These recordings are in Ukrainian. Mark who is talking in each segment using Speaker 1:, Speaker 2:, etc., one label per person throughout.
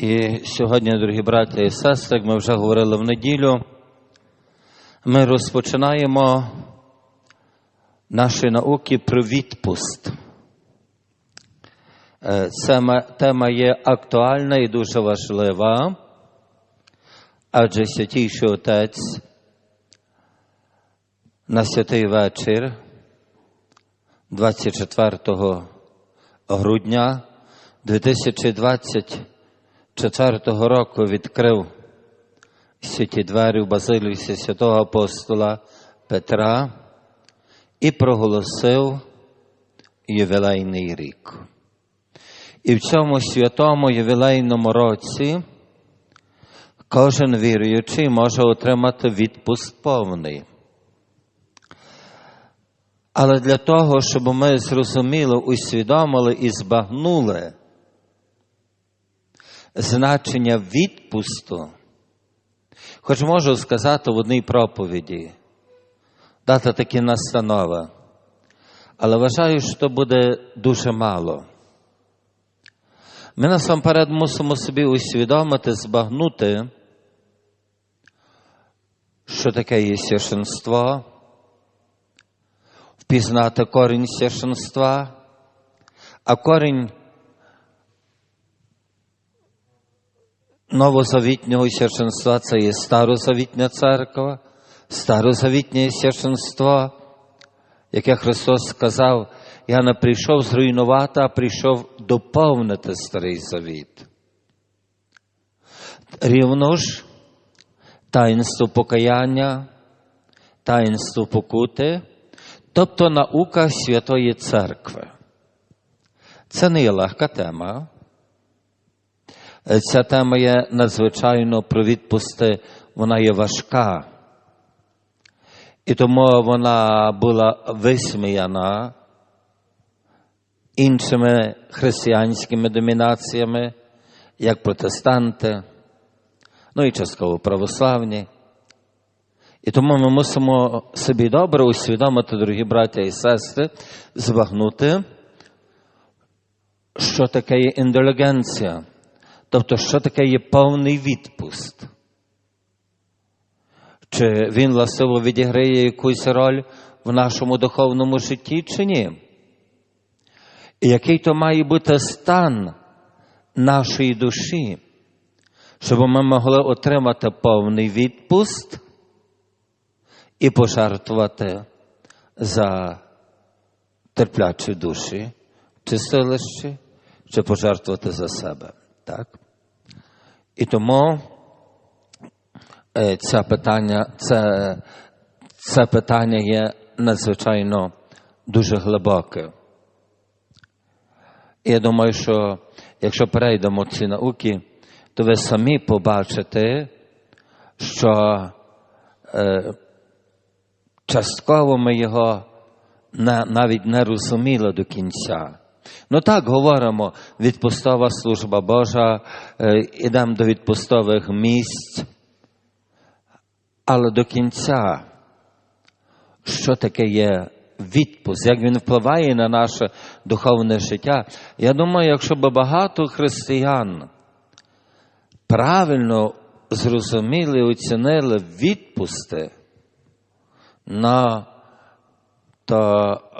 Speaker 1: І сьогодні, дорогі браття і сестри, як ми вже говорили в неділю, ми розпочинаємо наші науки про відпуст. Е, Ця тема є актуальна і дуже важлива, адже Святійший Отець на святий вечір 24 грудня 2024 року відкрив святі двері в базилісі святого апостола Петра і проголосив ювілейний рік. І в цьому святому ювілейному році кожен віруючий може отримати відпуст повний. Але для того, щоб ми зрозуміли, усвідомили і збагнули значення відпусту, хоч можу сказати в одній проповіді, дати такі настанови, але вважаю, що буде дуже мало. Ми насамперед мусимо собі усвідомити, збагнути, що таке є священство, впізнати корінь священства, а корінь новозавітнього священства це є старозавітня церква, старозавітнє священство, яке Христос сказав, я не прийшов зруйнувати, а прийшов доповнити старий завіт. Рівно ж таїнство покаяння, таїнство покути, тобто наука Святої Церкви. Це не є легка тема. Ця тема є надзвичайно про відпусти, вона є важка. І тому вона була висміяна іншими християнськими домінаціями, як протестанти, ну і частково православні. І тому ми мусимо собі добре усвідомити, дорогі браття і сестри, збагнути, що таке є індулігенція, тобто, що таке є повний відпуст. Чи він властиво відіграє якусь роль в нашому духовному житті, чи ні? І який то має бути стан нашої душі, щоб ми могли отримати повний відпуст і пожертвувати за терплячі душі, чистилищі, чи пожертвувати за себе. Так? І тому це питання, це, це питання є надзвичайно дуже глибоке. І я думаю, що якщо перейдемо ці науки, то ви самі побачите, що е, частково ми його на, навіть не розуміли до кінця. Ну так говоримо, відпустова служба Божа, е, ідемо до відпустових місць, але до кінця, що таке є відпуск, як він впливає на наше духовне життя. Я думаю, якщо б багато християн правильно зрозуміли, оцінили відпусти, на, то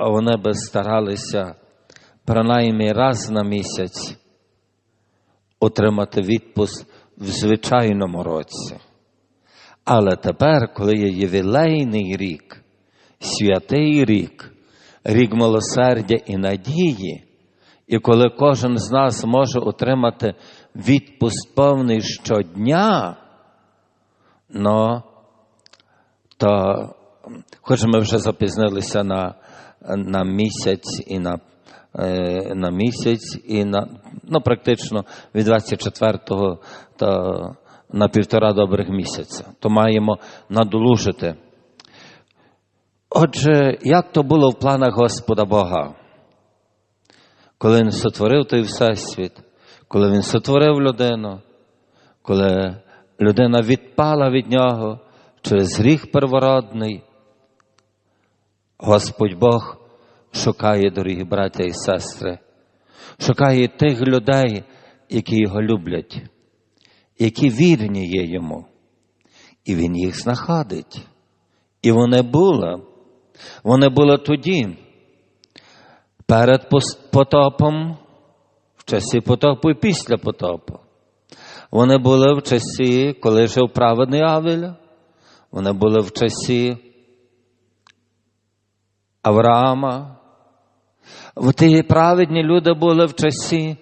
Speaker 1: вони би старалися принаймні раз на місяць отримати відпуск в звичайному році. Але тепер, коли є ювілейний рік, святий рік, рік милосердя і надії, і коли кожен з нас може отримати відпуск повний щодня, ну, то, хоч ми вже запізнилися на, на місяць і на, на місяць, і на, ну, практично від 24-го то на півтора добрих місяця, то маємо надолужити. Отже, як то було в планах Господа Бога? Коли Він сотворив той Всесвіт, коли Він сотворив людину, коли людина відпала від нього через гріх первородний, Господь Бог шукає, дорогі браття і сестри, шукає тих людей, які його люблять, які вірні є йому. І він їх знаходить. І вони були. Вони були тоді, перед потопом, в часі потопу і після потопу. Вони були в часі, коли жив праведний Авель. Вони були в часі Авраама. Ті праведні люди були в часі,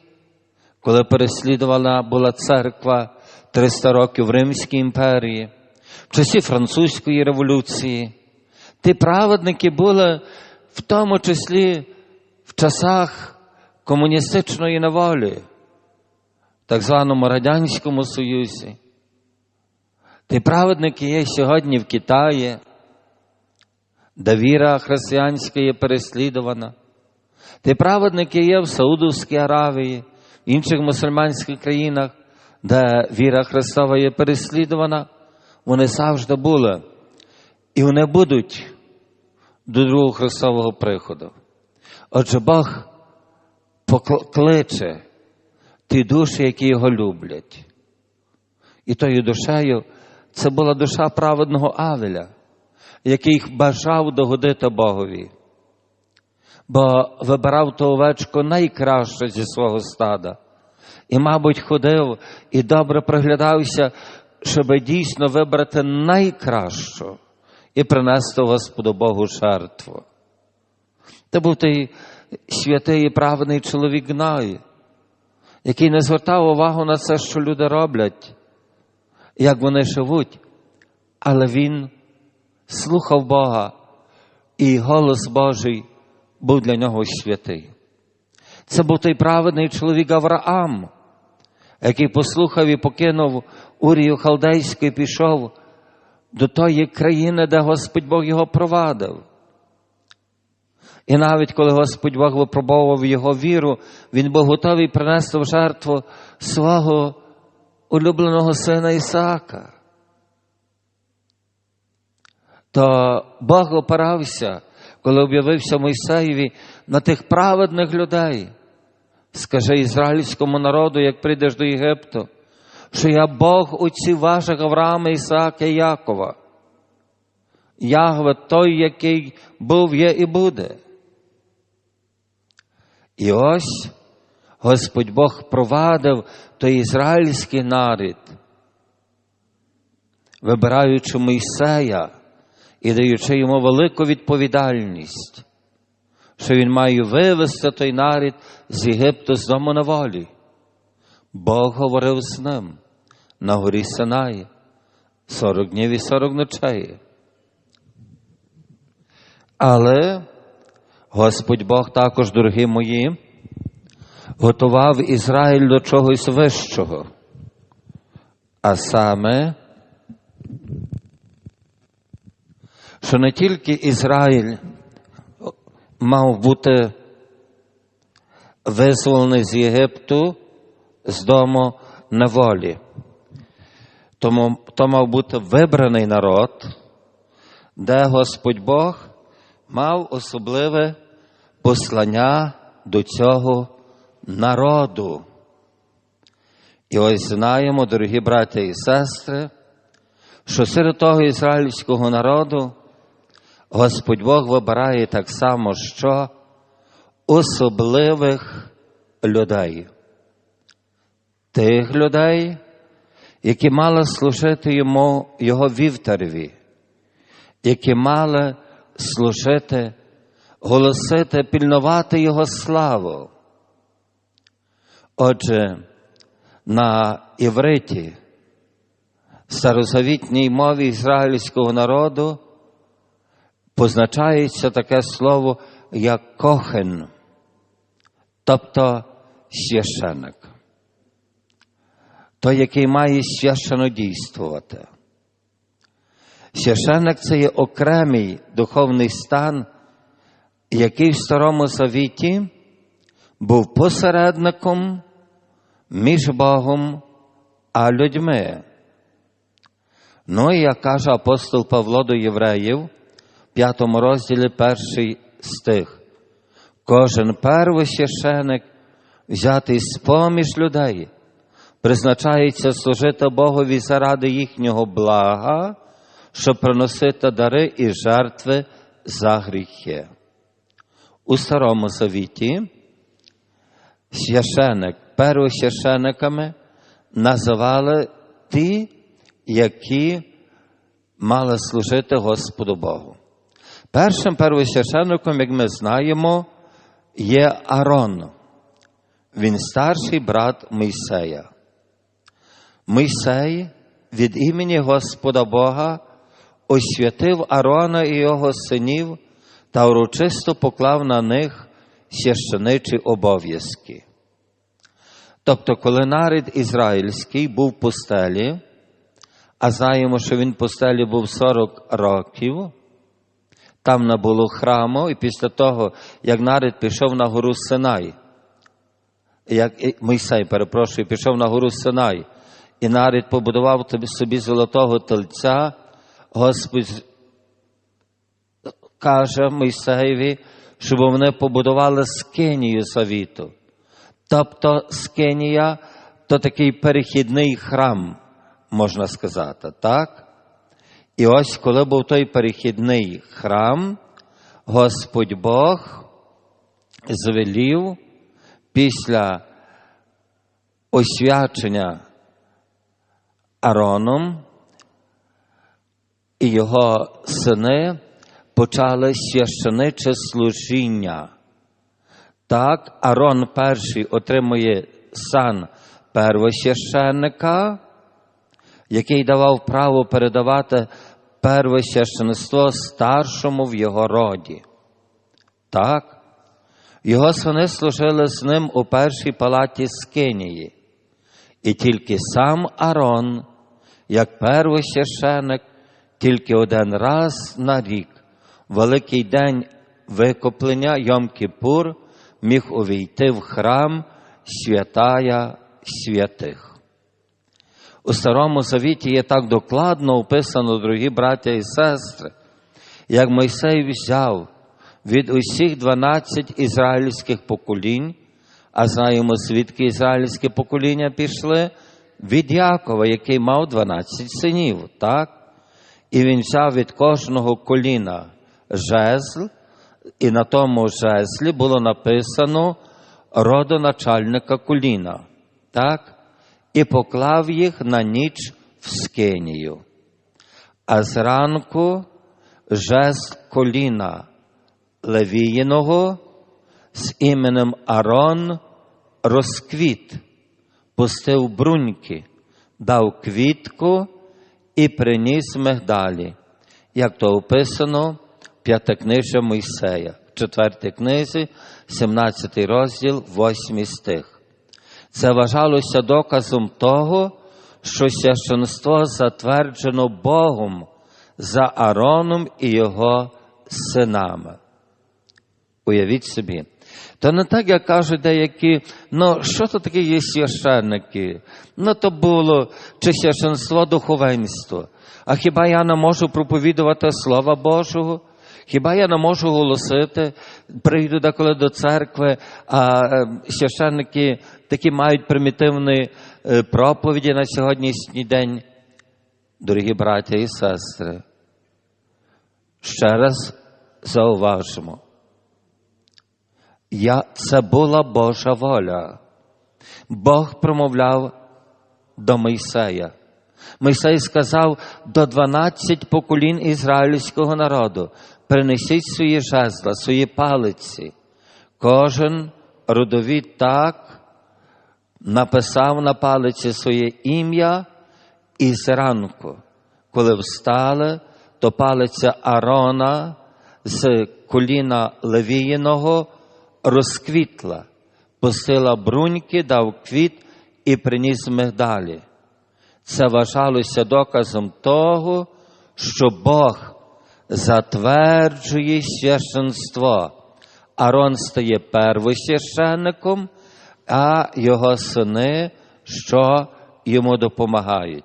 Speaker 1: коли переслідувана була церква 300 років в Римській імперії, в часі Французької революції. Ті праведники були в тому числі в часах комуністичної неволі, так званому Радянському Союзі. Ті праведники є сьогодні в Китаї, де віра християнська є переслідувана. Ті праведники є в Саудовській Аравії, в інших мусульманських країнах, де віра Христова є переслідувана, вони завжди були. І вони будуть до другого Христового приходу. Отже, Бог покличе ті душі, які його люблять. І тою душею це була душа праведного Авеля, який бажав догодити Богові, бо вибирав ту овечку найкраще зі свого стада. І, мабуть, ходив і добре приглядався, щоб дійсно вибрати найкращу і принести Господу Богу жертву. Це був той святий і праведний чоловік Гной, який не звертав увагу на це, що люди роблять, як вони живуть, але він слухав Бога, і голос Божий був для нього святий. Це був той праведний чоловік Авраам, який послухав і покинув Урію Халдейську і пішов до тої країни, де Господь Бог його провадив. І навіть коли Господь Бог випробовував його віру, він був готовий принести в жертву свого улюбленого сина Ісаака. То Бог опирався, коли об'явився Мойсеєві на тих праведних людей. Скажи ізраїльському народу, як прийдеш до Єгипту, що я Бог отців ваших Авраама, Ісаака і Якова. Ягве той, який був, є і буде. І ось Господь Бог провадив той ізраїльський нарід, вибираючи Мойсея і даючи йому велику відповідальність, що він має вивести той нарід з Єгипту з дому на волі. Бог говорив з ним на горі Синаї 40 днів і 40 ночей. Але Господь Бог також, дорогі мої, готував Ізраїль до чогось вищого, а саме, що не тільки Ізраїль мав бути визволений з Єгипту з дому неволі. Тому то мав бути вибраний народ, де Господь Бог мав особливе послання до цього народу. І ось знаємо, дорогі браття і сестри, що серед того ізраїльського народу Господь Бог вибирає так само, що особливих людей, тих людей, які мали служити йому його вівтареві, які мали служити, голосити, пільнувати Його славу. Отже, на івриті, старозавітній мові ізраїльського народу, позначається таке слово як кохен, тобто священик, той, який має священо дійствувати. Священник це є окремий духовний стан, який в Старому Завіті був посередником між Богом а людьми. Ну і як каже апостол Павло до євреїв, п'ятому розділі перший стих. Кожен первосвященик взятий з поміж людей, призначається служити Богові заради їхнього блага, щоб приносити дари і жертви за гріхи. У Старому Завіті священик, первосвящениками називали ті, які мали служити Господу Богу. Першим первосвященником, як ми знаємо, є Арон. Він старший брат Мойсея. Мойсей від імені Господа Бога освятив Арона і його синів та урочисто поклав на них священичі обов'язки. Тобто, коли народ ізраїльський був в пустелі, а знаємо, що він в пустелі був 40 років, там не було храму, і після того, як народ пішов на гору Синай, як Мойсей, перепрошую, пішов на гору Синай, і народ побудував собі золотого тельця, Господь каже Мойсеєві, щоб вони побудували скинію завіту. Тобто скинія то такий перехідний храм, можна сказати, так? І ось коли був той перехідний храм, Господь Бог звелів після освячення Ароном і його сини почали священиче служіння. Так, Арон перший отримує сан первосвященника, який давав право передавати первосвященство старшому в його роді. Так, його сини служили з ним у першій палаті Скинії. І тільки сам Арон, як первосвященик, тільки один раз на рік, великий день викуплення Йом-Кипур, міг увійти в храм святая святих. У Старому Завіті є так докладно описано, дорогі браття і сестри, як Мойсей взяв від усіх 12 ізраїльських поколінь, а знаємо, звідки ізраїльське покоління пішли, від Якова, який мав 12 синів, так? І він взяв від кожного коліна жезл, і на тому жезлі було написано родоначальника коліна, так? І поклав їх на ніч в скинію. А зранку жезл коліна Левіїного з іменем Арон розквіт, пустив бруньки, дав квітку і приніс мигдалі, як то описано п'ятикнижжя Мойсея, в четвертій книзі, 17 розділ, 8 стих. Це вважалося доказом того, що священство затверджено Богом за Ароном і його синами. Уявіть собі. То не так, як кажуть деякі, ну що то таке є священники? Ну то було чи священство духовенство. А хіба я не можу проповідувати Слова Божого? Хіба я не можу голосити? Прийду деколи до церкви, а священники такі мають примітивні проповіді на сьогоднішній день. Дорогі браття і сестри, ще раз зауважимо. Я, Це була Божа воля. Бог промовляв до Мойсея. Мойсей сказав до 12 поколінь ізраїльського народу: принесіть свої жезла, свої палиці. Кожен родовід так написав на палиці своє ім'я і зранку, коли встали, то палиця Арона з коліна Левіїного розквітла, пустила бруньки, дав квіт і приніс мигдалі. Це вважалося доказом того, що Бог затверджує священство. Арон стає первосвященником, а його сини, що йому допомагають.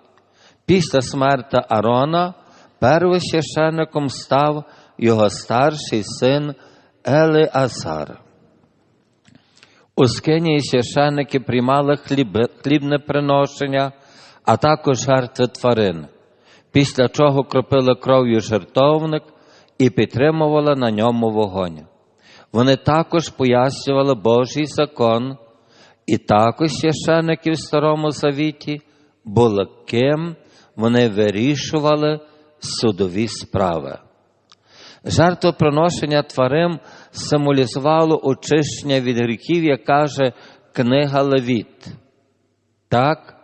Speaker 1: Після смерті Арона первосвященником став його старший син Елеазар. У скині священники приймали хліб, хлібне приношення, а також жертви тварин, після чого кропили кров'ю жертовник і підтримували на ньому вогонь. Вони також пояснювали Божий закон, і також священники в Старому Завіті були ким вони вирішували судові справи. Жертвоприношення тварин символізувало очищення від гріхів, як каже книга Левіт. Так?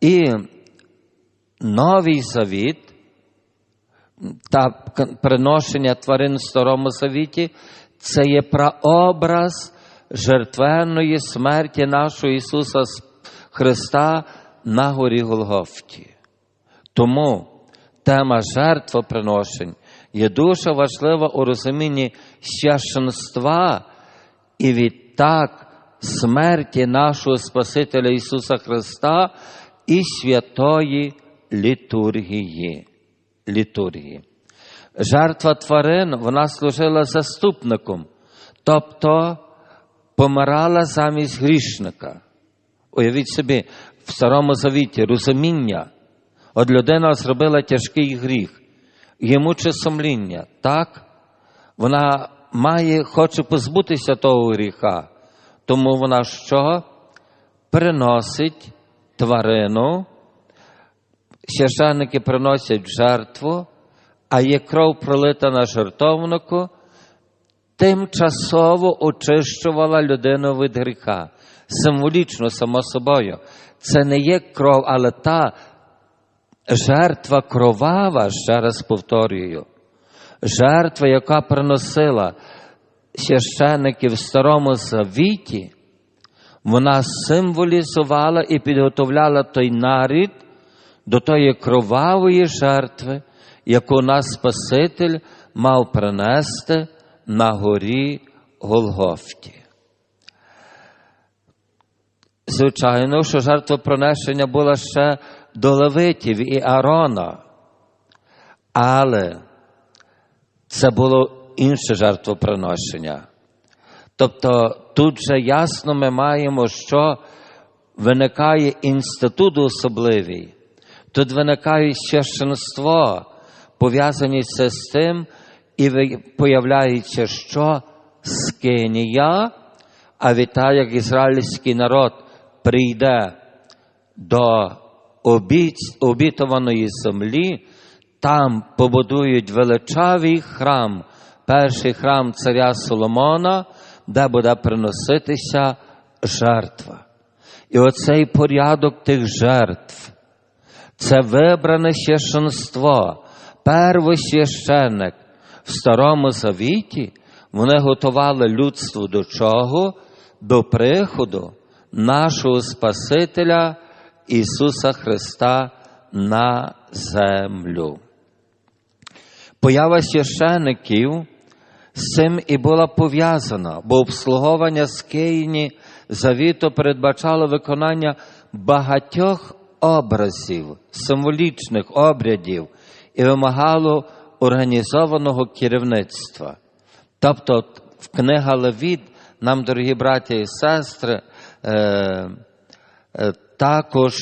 Speaker 1: І Новий Завіт та приношення тварин в Старому Завіті це є прообраз жертвенної смерті нашого Ісуса Христа на горі Голгофті. Тому тема жертвоприношень є дуже важлива у розумінні священства і відтак смерті нашого Спасителя Ісуса Христа і святої літургії. літургії. Жертва тварин вона служила заступником, тобто помирала замість грішника. Уявіть собі, в Старому Завіті розуміння. От людина зробила тяжкий гріх, йому чи сумління, так? Вона має, хоче позбутися того гріха, тому вона що? Приносить тварину, священники приносять жертву, а є кров пролита на жертовнику, тимчасово очищувала людину від гріха. Символічно, само собою. Це не є кров, але та жертва кровава, ще раз повторюю, жертва, яка приносила священники в Старому Завіті, вона символізувала і підготовляла той нарід до тої кровавої жертви, яку наш Спаситель мав принести на горі Голгофті. Звичайно, що жертвоприношення було ще до Левитів і Аарона, але це було інше жертвоприношення. Тобто тут же ясно ми маємо, що виникає інститут особливий, тут виникає священство, пов'язані з тим, і появляється, що скинія, а відтак, як ізраїльський народ прийде до обітованої землі, там побудують величавий храм, перший храм царя Соломона, де буде приноситися жертва. І оцей порядок тих жертв, це вибране священство, первосвященник в Старому Завіті, вони готували людство до чого? До приходу нашого Спасителя Ісуса Христа на землю. Поява священиків з цим і була пов'язана, бо обслуговування скиїні завіту передбачало виконання багатьох образів, символічних обрядів і вимагало організованого керівництва. Тобто, в книга Левіт нам, дорогі браття і сестри, е, е, також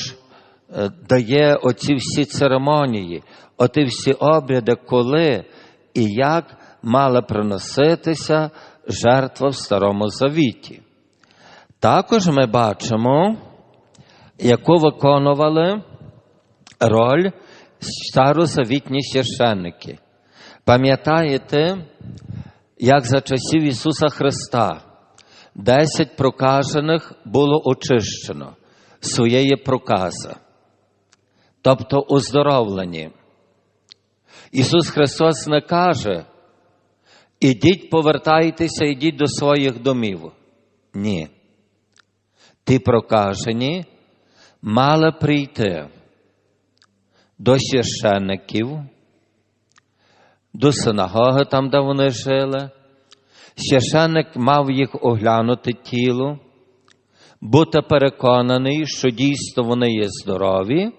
Speaker 1: е, дає оці всі церемонії, оті всі обряди, коли і як мала приноситися жертва в Старому Завіті. Також ми бачимо, яку виконували роль старозавітні священники. Пам'ятаєте, як за часів Ісуса Христа десять прокажених було очищено своєї прокази, тобто оздоровлені. Ісус Христос не каже, ідіть, повертайтеся, ідіть до своїх домів. Ні. Ті прокажені мали прийти до священників, до синагоги, там, де вони жили. Священник мав їх оглянути тіло, бути переконаний, що дійсно вони є здорові,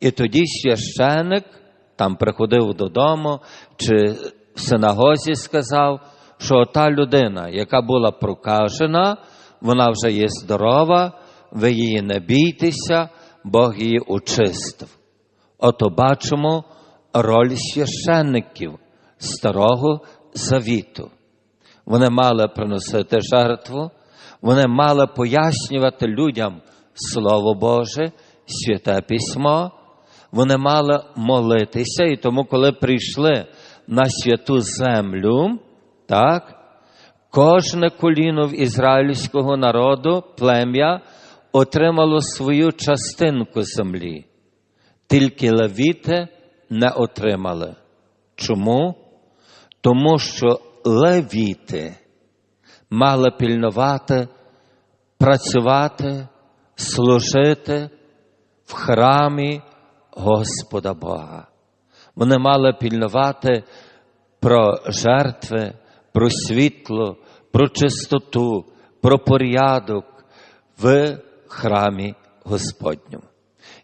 Speaker 1: і тоді священник там приходив додому чи в синагозі сказав, що та людина, яка була прокажена, вона вже є здорова, ви її не бійтеся, Бог її очистив. Ото бачимо роль священників Старого Завіту. Вони мали приносити жертву, вони мали пояснювати людям Слово Боже, святе письмо, вони мали молитися, і тому, коли прийшли на святу землю, так, кожне коліно в ізраїльського народу, плем'я, отримало свою частинку землі. Тільки левіти не отримали. Чому? Тому що левіти мали пільнувати, працювати, служити в храмі Господа Бога. Вони мали пільнувати про жертви, про світло, про чистоту, про порядок в храмі Господньому.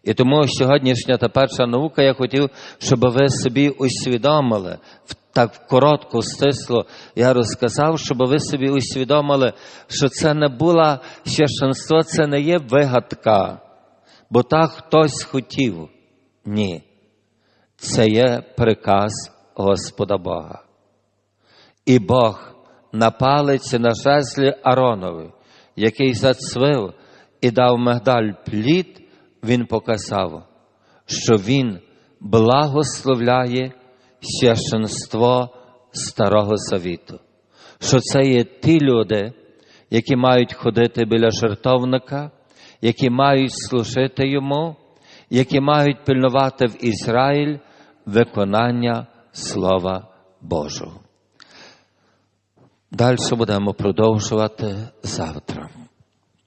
Speaker 1: І тому сьогоднішня та перша наука я хотів, щоб ви собі усвідомили, так коротко, стисло я розказав, щоб ви собі усвідомили, що це не було священство, це не є вигадка, бо так хтось хотів. Ні. Це є приказ Господа Бога. І Бог на палиці на жезлі Аронові, який зацвив і дав мигдаль плід, він показав, що він благословляє священство Старого Завіту, що це є ті люди, які мають ходити біля жертовника, які мають служити йому, які мають пильнувати в Ізраїль виконання Слова Божого. Далі будемо продовжувати завтра.